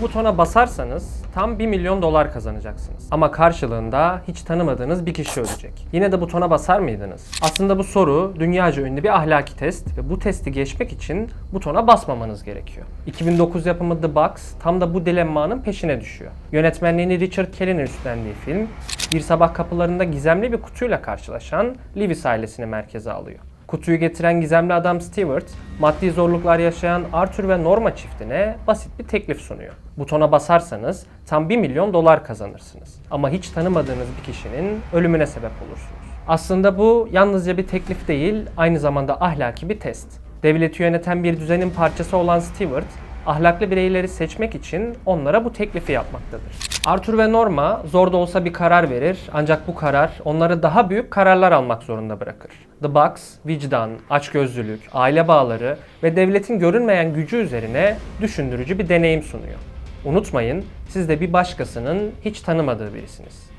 Bu butona basarsanız tam 1 milyon dolar kazanacaksınız. Ama karşılığında hiç tanımadığınız bir kişi ölecek. Yine de butona basar mıydınız? Aslında bu soru dünyaca ünlü bir ahlaki test ve bu testi geçmek için butona basmamanız gerekiyor. 2009 yapımı The Box tam da bu dilemmanın peşine düşüyor. Yönetmenliğini Richard Kelly'nin üstlendiği film, bir sabah kapılarında gizemli bir kutuyla karşılaşan Lewis ailesini merkeze alıyor. Kutuyu getiren gizemli adam Stewart, maddi zorluklar yaşayan Arthur ve Norma çiftine basit bir teklif sunuyor. Butona basarsanız tam 1 milyon dolar kazanırsınız. Ama hiç tanımadığınız bir kişinin ölümüne sebep olursunuz. Aslında bu yalnızca bir teklif değil, aynı zamanda ahlaki bir test. Devleti yöneten bir düzenin parçası olan Stewart, ahlaklı bireyleri seçmek için onlara bu teklifi yapmaktadır. Arthur ve Norma zor da olsa bir karar verir ancak bu karar onları daha büyük kararlar almak zorunda bırakır. The Box, vicdan, açgözlülük, aile bağları ve devletin görünmeyen gücü üzerine düşündürücü bir deneyim sunuyor. Unutmayın, siz de bir başkasının hiç tanımadığı birisiniz.